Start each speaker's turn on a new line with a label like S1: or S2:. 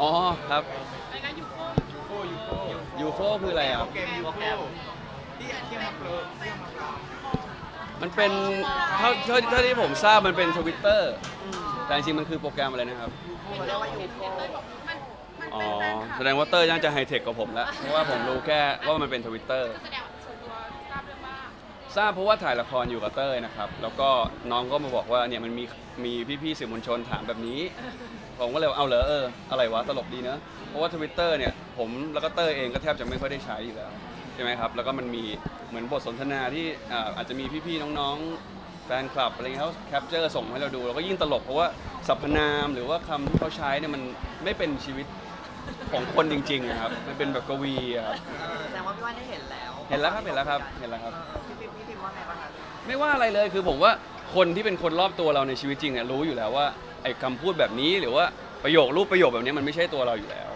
S1: อ๋อครับ
S2: อะไรนะยูโฟ
S3: ยูโฟยูโฟ
S1: ยูโฟคืออะไรอะ
S3: เกมยูโฟที่เที่ยวมาเปลอเที่ยวมาเปลอ
S1: มันเป็นเท่าเท่าเท่าที่ผมทราบมันเป็นทวิตเตอร์แต่จริงๆมันคือโปรแกรมอะไรนะครับ
S4: เขาเรียกว่ายูโฟ
S2: มันมัน
S1: อ๋อ
S2: เป็นแฟนคลับ
S1: แสดงว่าเตอร์น่าจะไฮเทคกว่าผมแล้วเพราะว่าผมรู้แค่ว่ามันเป็นทวิตเตอร์
S2: แสดง
S1: ทราบเพราะว่าถ่ายละครอยู่กับเต้ยนะครับ แล้วก็น้องก็มาบอกว่าเนี่ยมันมีมีพี่ๆสื่อมวลชนถามแบบนี้ ผมก็เลยว่าเอาเหรอเอออะไรวะตลกดีเนอะเพราะว่าทวิตเตอร์เนี่ยผมแล้วก็เต้ยเองก็แทบจะไม่ค่อยได้ใช้อยู่แล้วใช่ไหมครับ แล้วก็มันมีเหมือนบทสนทนาที่อ่าอาจจะมีพี่ๆน้องๆแฟนคลับอะไรเงี้ยเขาแคปเจอร์ส่งให้เราดูแล้วก็ยิ่งตลกเพราะว่าสรรพนามหรือว่าคำที่เขาใช้เนี่ยมันไม่เป็นชีวิต ของคนจริงๆนะครับ มันเป็นแบบกวีอะครับ
S4: แสดงว่าพี่ว่านได้เห็นแล้ว
S1: เห็นแล้วครับเห็นแล้วครับเห็นแล้วครับ
S4: เออพี่พิมพี่พิมว่าไงบ้างคะ
S1: ไม่ว่าอะไรเลยคือผมว่าคนที่เป็นคนรอบตัวเราในชีวิตจริงเนี่ยรู้อยู่แล้วว่าไอ้คำพูดแบบนี้หรือว่าประโยครูปประโยคแบบนี้มันไม่ใช่ตัวเราอยู่แล้ว